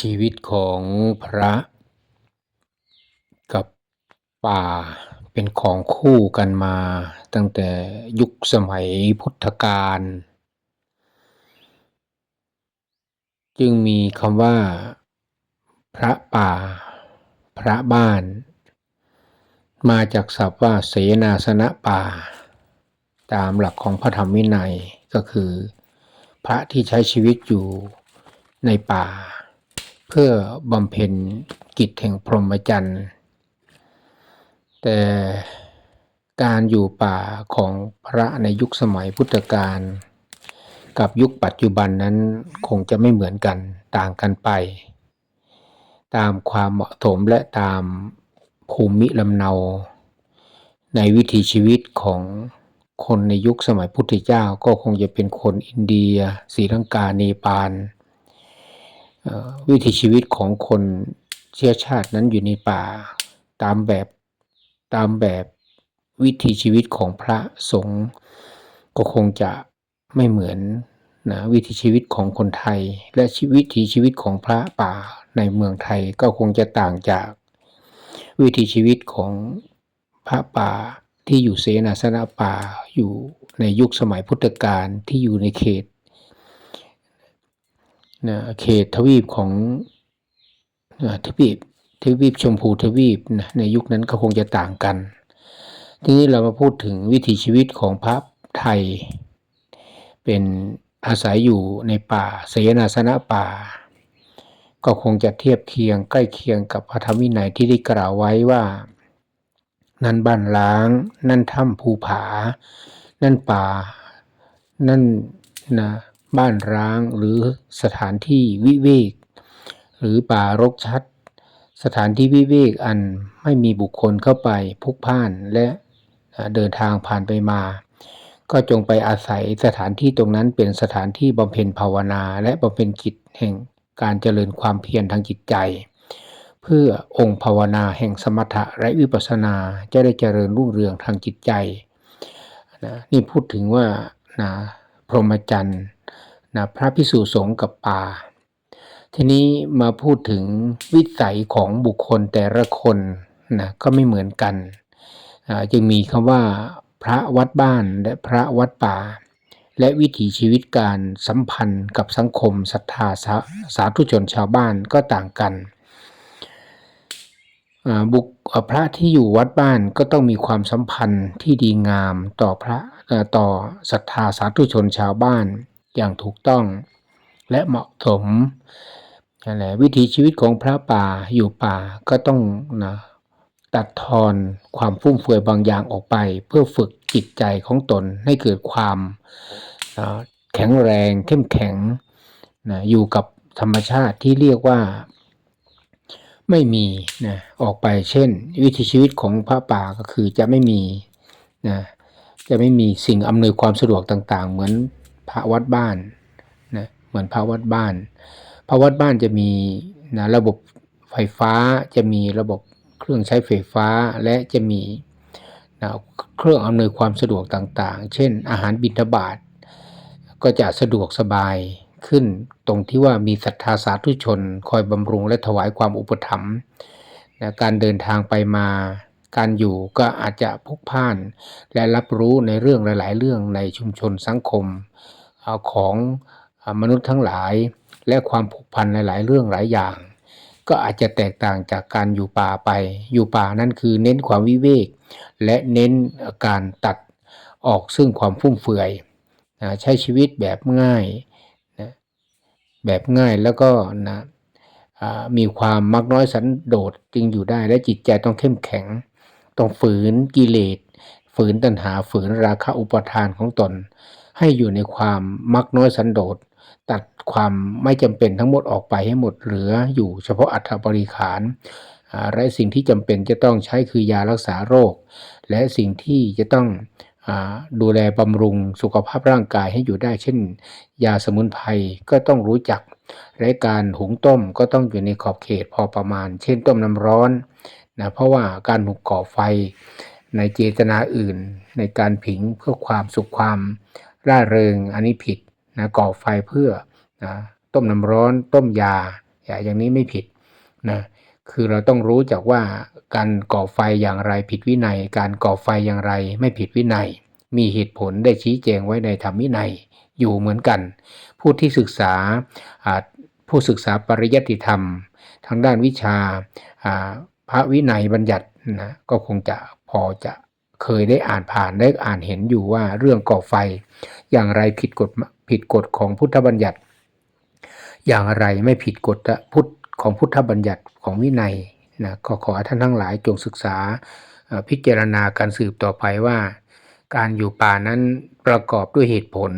ชีวิตของพระกับป่าเป็นของคู่กันมาตั้งแต่ยุคสมัยพุทธกาลจึงมีคำว่า พระป่า พระบ้าน มาจากศัพท์ว่าเสนาสนะป่า ตามหลักของพระธรรมวินัยก็คือ พระที่ใช้ชีวิตอยู่ในป่า เพื่อบำเพ็ญกิจแห่งพรหมจรรย์ แต่การอยู่ป่าของพระในยุคสมัยพุทธกาลกับยุคปัจจุบันนั้นคงจะไม่เหมือนกันต่างกันไป ตามความเหมาะสมและตามภูมิลำเนา ในวิถีชีวิตของคนในยุคสมัยพุทธเจ้าก็คงจะเป็นคนอินเดียศรีลังกาเนปาล วิถีชีวิตของคนเชื้อชาตินั้นอยู่ในป่า ตามแบบตามแบบวิถีชีวิตของพระสงฆ์ก็คงจะไม่เหมือนนะวิถีชีวิตของคนไทย และชีวิถีชีวิตของพระป่าในเมืองไทยก็คงจะต่างจาก วิถีชีวิตของพระป่าที่อยู่เสนาสนะป่าอยู่ในยุคสมัยพุทธกาลที่อยู่ในเขต นะเขตทวีปของทวีปทวีปชมพูทวีปนะในยุคนั้นก็คงจะต่างกัน ทีนี้เรามาพูดถึงวิถีชีวิตของพระไทย เป็นอาศัยอยู่ในป่าเสนาสนะป่า ก็คงจะเทียบเคียงใกล้เคียงกับพระธรรมวินัยที่ได้กล่าวไว้ว่า นั่นบ้านล้าง นั่นถ้ำภูผา นั่นป่า นั่นนะ บ้านร้างหรือสถานที่วิเวก หรือป่ารกชัด สถานที่วิเวกอันไม่มีบุคคลเข้าไปพุกพ่านและเดินทางผ่านไปมา ก็จงไปอาศัยสถานที่ตรงนั้นเป็นสถานที่บำเพ็ญภาวนาและบำเพ็ญกิจแห่งการเจริญความเพียรทางจิตใจ เพื่อองค์ภาวนาแห่งสมถะและวิปัสสนาจะได้เจริญรุ่งเรืองทางจิตใจนะนี่พูดถึงว่านะพรหมจรรย์ นะพระพิสุสงฆ์กับป่า ทีนี้มาพูดถึงวิสัยของบุคคลแต่ละคนนะก็ไม่เหมือนกัน จึงมีคำว่าพระวัดบ้านและพระวัดป่า และวิถีชีวิตการสัมพันธ์กับสังคมศรัทธาสาสาธุชนชาวบ้านก็ต่างกันบุคพระที่อยู่วัดบ้านก็ต้องมีความสัมพันธ์ที่ดีงามต่อพระต่อศรัทธาสาธุชนชาวบ้าน อย่างถูกต้อง และเหมาะสมนั่นแหละวิถีชีวิตของพระป่าอยู่ป่าก็ต้องนะตัดทอนความฟุ่มเฟือยบางอย่างออกไป เพื่อฝึกจิตใจของตนให้เกิดความแข็งแรงเข้มแข็งนะอยู่กับธรรมชาติที่เรียกว่าไม่มีนะออกไปเช่น วิถีชีวิตของพระป่าก็คือจะไม่มีนะจะไม่มีสิ่งอำนวยความสะดวกต่างๆ เหมือน พระวัดบ้านนะเหมือนพระวัดบ้าน พระวัดบ้านจะมีนะระบบไฟฟ้าจะมีระบบเครื่องใช้ไฟฟ้าและจะมีนะเครื่องอำนวยความสะดวกต่างๆ เช่น อาหารบิณฑบาตก็จะสะดวกสบายขึ้นตรงที่ว่ามีศรัทธาสาธุชน คอยบำรุงและถวายความอุปถัมภ์นะการเดินทางไปมาการอยู่ก็อาจจะพุกพ่าน และรับรู้ในเรื่องหลาย ๆ เรื่องในชุมชนสังคม ของมนุษย์ทั้งหลาย และความผูกพันหลาย ๆ เรื่องหลายอย่าง ก็อาจจะแตกต่างจากการอยู่ป่าไป อยู่ป่านั่นคือเน้นความวิเวก และเน้นการตัดออกซึ่งความฟุ่มเฟือยใช้ชีวิตแบบง่ายแบบง่ายแล้วก็นะมีความมักน้อยสันโดษจึงอยู่ได้และจิตใจต้องเข้มแข็ง ต้องฝืนกิเลสฝืนตัณหาฝืนราคะอุปทานของตน ให้อยู่ในความมักน้อยสันโดษ ตัดความไม่จำเป็นทั้งหมดออกไปให้หมดเหลืออยู่เฉพาะอัฐบริขารและสิ่งที่จำเป็นจะต้องใช้คือยารักษาโรค และสิ่งที่จะต้องดูแลบำรุงสุขภาพร่างกายให้อยู่ได้ เช่น ยาสมุนไพรก็ต้องรู้จักและการหุงต้มก็ต้องอยู่ในขอบเขตพอประมาณ เช่นต้มน้ำร้อนนะเพราะว่าการหุงก่อไฟในเจตนาอื่น ในการผิงเพื่อความสุขความ ร่าเริงอันนี้ผิดนะก่อไฟเพื่อนะต้มน้ำร้อนต้มยาอย่างนี้ไม่ผิดนะคือเราต้องรู้จักว่าการก่อไฟอย่างไรผิดวินัย การก่อไฟอย่างไรไม่ผิดวินัย มีเหตุผลได้ชี้แจงไว้ในธรรมวินัยอยู่เหมือนกัน ผู้ที่ศึกษาผู้ศึกษาปริยัติธรรม ทางด้านวิชาพระวินัยบัญญัตินะก็คงจะพอจะ เคยได้อ่านผ่านได้อ่านเห็นอยู่ว่าเรื่องก่อไฟ อย่างไรผิดกฎผิดกฎของพุทธบัญญัติ อย่างไรไม่ผิดกฎพุทธของพุทธบัญญัติของวินัยนะก็ขอท่านทั้งหลายจงศึกษาพิจารณาการสืบต่อไปว่า การอยู่ป่านั้นประกอบด้วยเหตุผล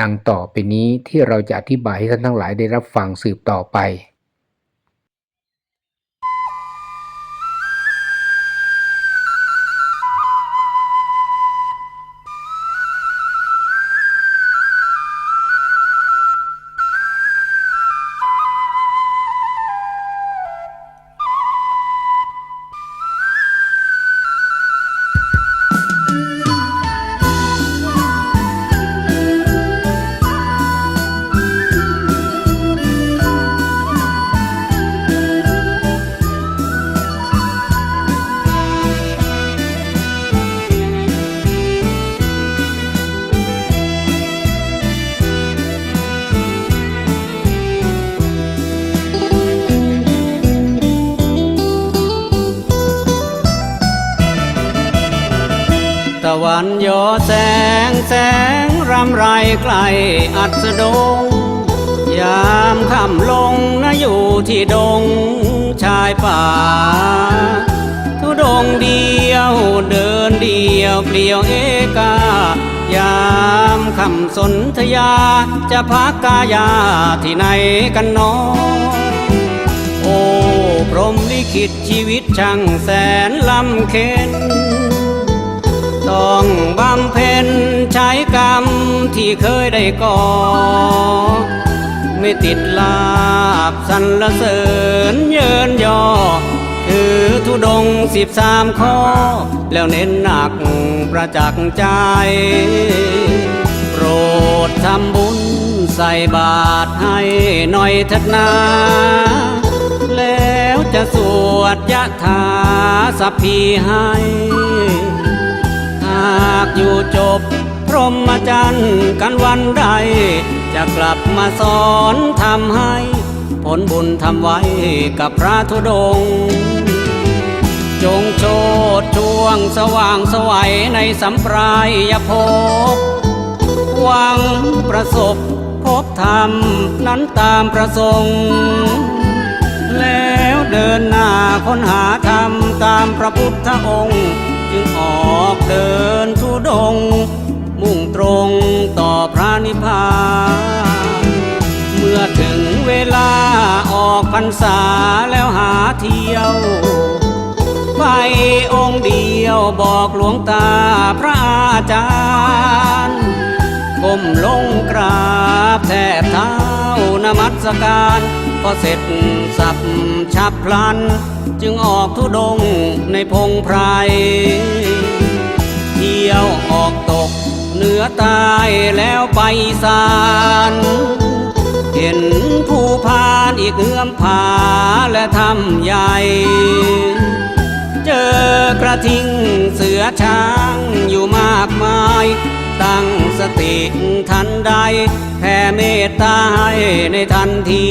ดังต่อไปนี้ที่เราจะอธิบายให้ท่านทั้งหลายได้รับฟังสืบต่อไป วันยอแสงแสงรำไรไกลอัสดง ยามค่ำลงนะอยู่ที่ดงชายป่า ทุดงเดียวเดินเดียวเปลี่ยวเอกายามคำสนธยาจะพักกายาที่ไหนกันน้องโอ้ พรหมลิขิตชีวิตช่างแสนลำเค็น องบำเพ็ญใช้กรรมที่เคยได้ก่อ ไม่ติดลาบสรรเสริญเยินยอ ถือทุดงสิบสามข้อ แล้วเน้นหนักประจักษ์ใจ โปรดทำบุญใส่บาตรให้หน่อยเถิดนาแล้วจะสวดยะถาสัพพีให้ากอยู่จบ พรหมจรรย์กันวันใด จะกลับมาสอนทำให้ ผลบุญทำไว้กับพระธุดง จงโชดช่วงสว่างสวัยในสัมปรายภพหวังประสบพบธรรมนั้นตามประสงค์แล้วเดินหน้าค้นหาธรรมตามพระพุทธองค์ จึงออกเดินทุดง มุ่งตรงต่อพระนิพพาน เมื่อถึงเวลาออกพรรษาแล้วหาเที่ยว ไปองค์เดียวบอกหลวงตาพระอาจารย์ก้มลงกราบแทบเท้านมัสการ ก็เสร็จสับฉับพลัน จึงออกทุดงในพงไพรเที่ยวออกตกเหนือใตายแล้วไปสานเห็นผู้พานอีกเอื้อมผาและทำใหญ่ เจอกระทิงเสือช้างอยู่มากมาย ตั้งสติทันใดแผ่เมตตาให้ในทันที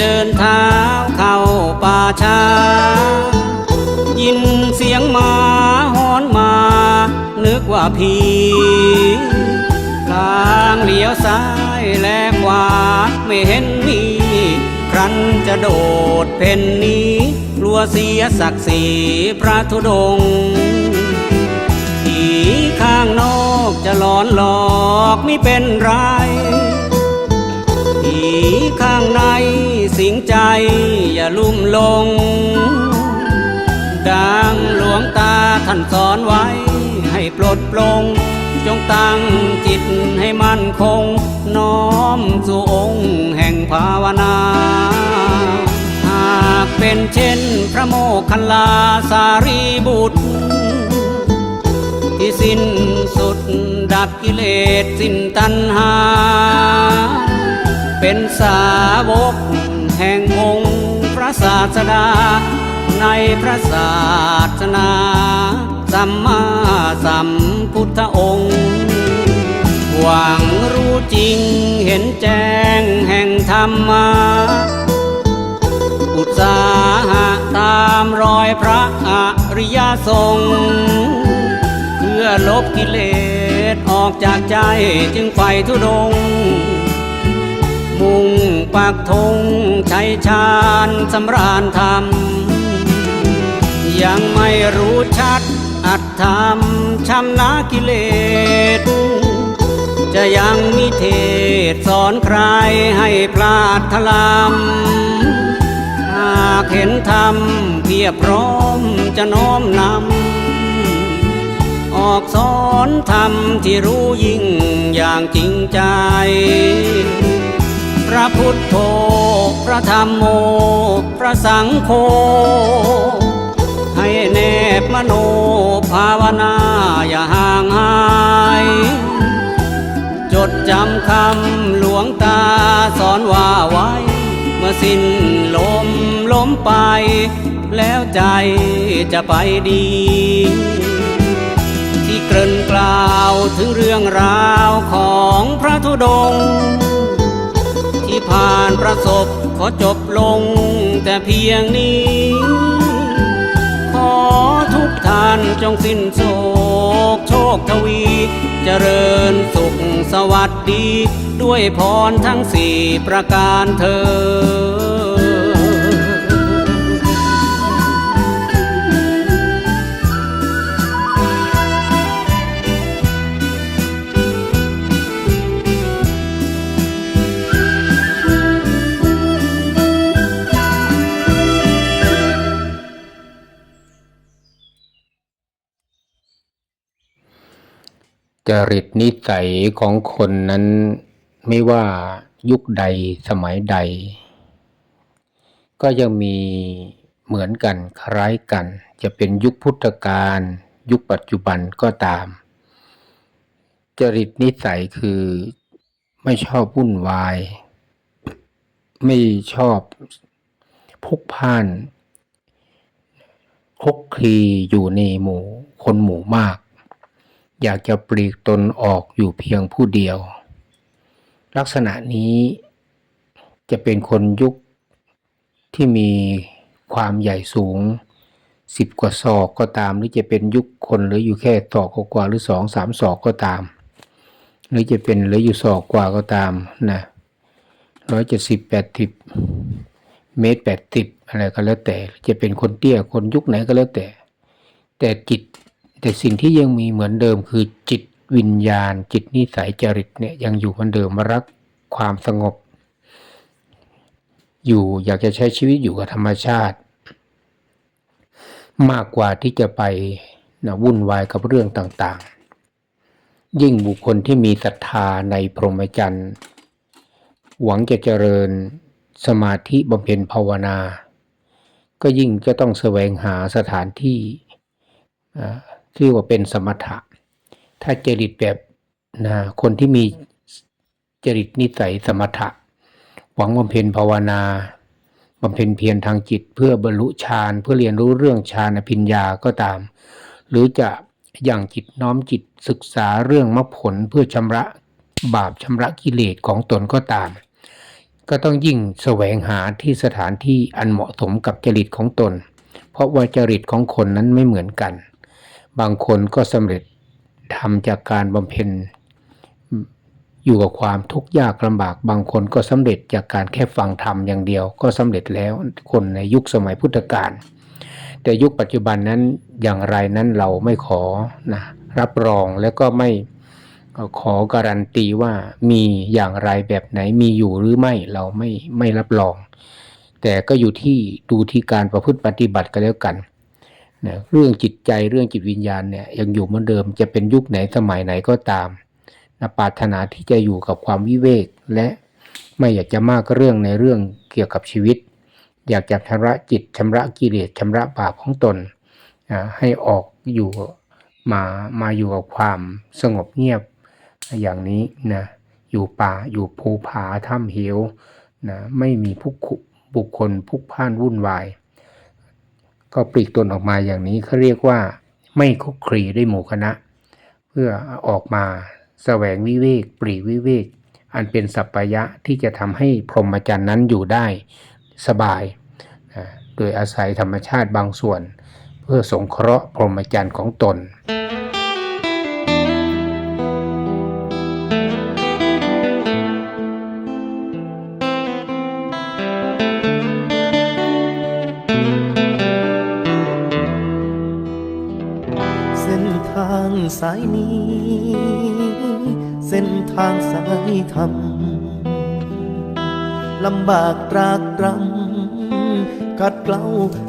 เดินเท้าเข้าป่าช้า ยินเสียงหมาหอนมา นึกว่าผีทางเลี้ยวซ้ายและขวาไม่เห็นมี ครั้นจะโดดเพ่นนี้กลัวเสียศักดิ์ศรีพระธุดงผีข้างนอกจะหลอนหลอกไม่เป็นไร ข้างในสิงใจอย่าลุ่มลง ดังหลวงตาท่านสอนไว้ ให้ปลดปลง จงตั้งจิตให้มั่นคง น้อมสู่องค์แห่งภาวนาหากเป็นเช่นพระโมคคัลลาสารีบุตร ที่สิ้นสุดดับกิเลสสิ้นตัณหา เป็นสาวกแห่งองค์พระศาสดา ในพระศาสนาสัมมาสัมพุทธองค์ หวังรู้จริงเห็นแจ้งแห่งธรรมะอุตสาหะตามรอยพระอริยสงฆ์เพื่อลบกิเลสออกจากใจจึงไฟทุดง ปุ่งปักธงชัยชาญสำราญธรรม ยังไม่รู้ชัดอัตธรรมชำนากิเลส จะยังมีเทศสอนใครให้พลาดทลำหากเห็นธรรมเพียบพร้อมจะน้อมนำ ออกสอนธรรมที่รู้ยิ่งอย่างจริงใจ ระพุทธโธพระธรรมโม พระสังโฆให้แนบมโนภาวนาอย่าห่างหาย จดจำคำหลวงตาสอนว่าไว้ เมื่อสิ้นลมล้มไป แล้วใจจะไปดี ที่เกริ่นกล่าวถึงเรื่องราวของพระธุดงค์ ประสบขอจบลงแต่เพียงนี้ ขอทุกท่านจงสิ้นโศกโชคทวี เจริญสุขสวัสดี ด้วยพรทั้งสี่ประการเธอ จริตนิสัยของคนนั้นไม่ว่ายุคใดสมัยใด ก็ยังมีเหมือนกันคล้ายกัน จะเป็นยุคพุทธกาลยุคปัจจุบันก็ตาม จริตนิสัยคือไม่ชอบวุ่นวาย ไม่ชอบพุกพ่านคลุกคลีอยู่ในหมู่คนหมู่มาก อยากจะปลีกตนออกอยู่เพียงผู้เดียว ลักษณะนี้จะเป็นคนยุคที่มีความใหญ่สูงสิบกว่าศอกก็ตาม หรือจะเป็นยุคคนหรืออยู่แค่ศอกกว่าหรือสองสามศอกก็ตาม หรือจะเป็นหลืออยู่ศอกกว่าก็ตามนะร้อยเจ็ดสิบแปดสิบเมตรแปดสิบอะไรก็แล้วแต่จะเป็นคนเตี้ยคนยุคไหนก็แล้วแต่ แต่จิต แต่สิ่งที่ยังมีเหมือนเดิมคือจิตวิญญาณ จิตนิสัยจริตเนี่ยยังอยู่เหมือนเดิมรักความสงบ อยู่อยากจะใช้ชีวิตอยู่กับธรรมชาติ มากกว่าที่จะไปนะวุ่นวายกับเรื่องต่างๆ ยิ่งบุคคลที่มีศรัทธาในพรหมจรรย์หวังจะเจริญสมาธิบำเพ็ญภาวนา ก็ยิ่งจะต้องแสวงหาสถานที่ อ่าที่ว่าเป็นสมถะ ถ้าจริตแบบนะคนที่มีจริตนิสัยสมถะ หวังบำเพ็ญภาวนาบำเพ็ญเพียรทางจิตเพื่อบรรลุฌานเพื่อเรียนรู้เรื่องฌานอภิญญาก็ตาม หรือจะอย่างจิตน้อมจิตศึกษาเรื่องมรรคผลเพื่อชำระบาปชำระกิเลสของตนก็ตาม ก็ต้องยิ่งแสวงหาที่สถานที่อันเหมาะสมกับจริตของตน เพราะว่าจริตของคนนั้นไม่เหมือนกัน บางคนก็สำเร็จทำจากการบำเพ็ญอยู่กับความทุกข์ยากลำบาก บางคนก็สำเร็จจากการแค่ฟังธรรมอย่างเดียว ก็สำเร็จแล้วคนในยุคสมัยพุทธกาลแต่ยุคปัจจุบันนั้นอย่างไรนั้นเราไม่ขอนะรับรองแล้วก็ไม่ขอการันตีว่ามีอย่างไรแบบไหนมีอยู่หรือไม่เราไม่ไม่รับรอง แต่ก็อยู่ที่ดูที่การประพฤติปฏิบัติกันแล้วกัน นะเรื่องจิตใจเรื่องจิตวิญญาณเนี่ยยังอยู่เหมือนเดิมจะเป็นยุคไหนสมัยไหนก็ตามนะปรารถนาที่จะอยู่กับความวิเวก และไม่อยากจะมากเรื่องในเรื่องเกี่ยวกับชีวิต อยากจะชำระจิตชำระกิเลสชำระบาปของตนอ่าให้ออกอยู่มามาอยู่กับความสงบเงียบอย่างนี้นะอยู่ป่าอยู่ภูผาถ้ำเหวนะไม่มีผู้บุคคลพุกพล่านวุ่นวาย ก็ปลีกตนออกมาอย่างนี้เขาเรียกว่าไม่คุกครีด้วยหมู่คณะ เพื่อออกมาแสวงวิเวกปรีวิเวก อันเป็นสัพพยะที่จะทำให้พรหมจรรย์นั้นอยู่ได้สบาย โดยอาศัยธรรมชาติบางส่วน เพื่อสงเคราะห์พรหมจรรย์ของตน นี้ เส้นทางสายธรรมลำบากตรากตรำกัดเกลา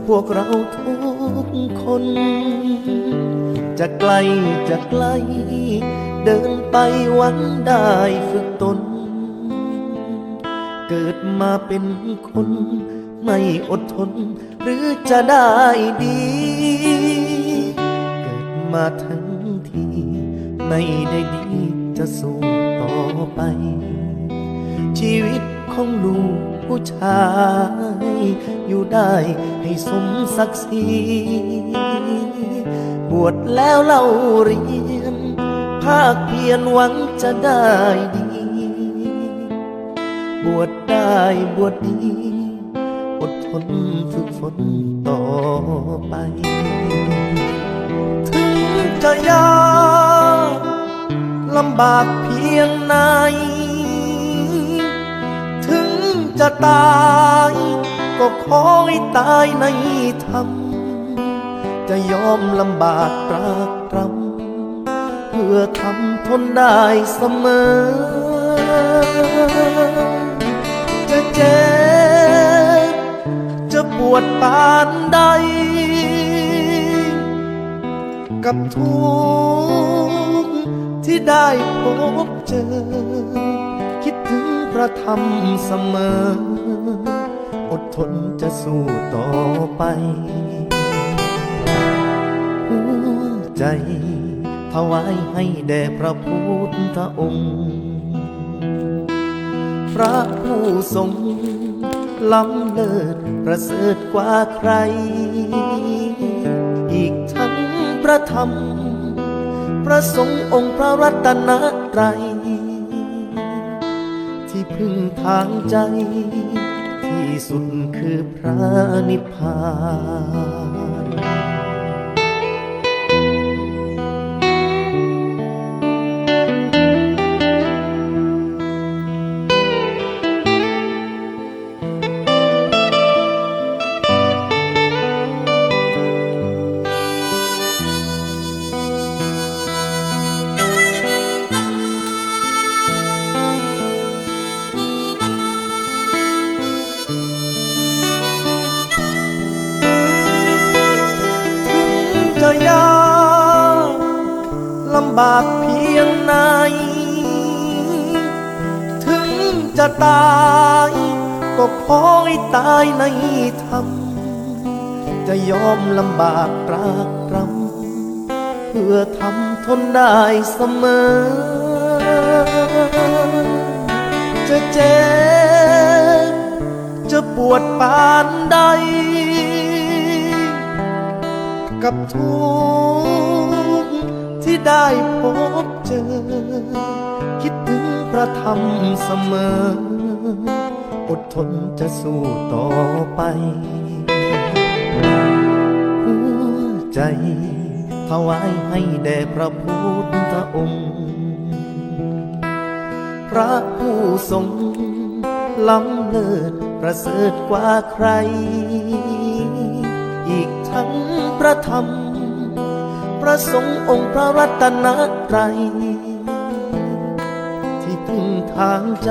พวกเราทุกคน จะไกลจะไกล เดินไปวันได้ฝึกตน เกิดมาเป็นคน ไม่อดทน หรือจะได้ดี เกิดมาทั้ง ไม่ได้ดีจะสู้ต่อไป ชีวิตของลูกผู้ชาย อยู่ได้ให้สมศักดิ์ศรีบวชแล้วเล่าเรียน ภาคเพียรหวังจะได้ดี บวชได้บวชดี อดทนฝึกฝนต่อไป จะยากลำบากเพียงไหน ถึงจะตาย ก็ขอให้ตายในธรรม จะยอมลำบากตรากตรำเพื่อทำทนได้เสมอ จะเจ็บจะปวดปานใด กับทุกข์ที่ได้พบเจอ คิดถึงพระธรรมเสมอ อดทนจะสู้ต่อไป หัวใจถวายให้แด่พระพุทธองค์ พระผู้ทรงล้ำเลิศประเสริฐกว่าใคร พระธรรม พระสงฆ์องค์พระรัตนตรัย ที่พึ่งทางใจ ที่สุดคือพระนิพพาน ตาย ก็ขอให้ตายในธรรม จะยอมลำบากตรากตรำเพื่อทำทนได้เสมอ จะเจ็บ จะปวดปานใด กับทุกข์ที่ได้พบเจอ พระธรรมเสมอ อดทนจะสู้ต่อไป หัวใจถวายให้แด่พระพุทธองค์ พระผู้ทรงล้ำเลิศประเสริฐกว่าใคร อีกทั้งพระธรรม พระสงฆ์องค์พระรัตนตรัย ทางใจ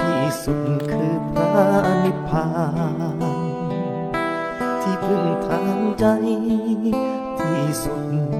ที่สุดคือพระนิพพาน ที่พึ่งทางใจ ที่สุด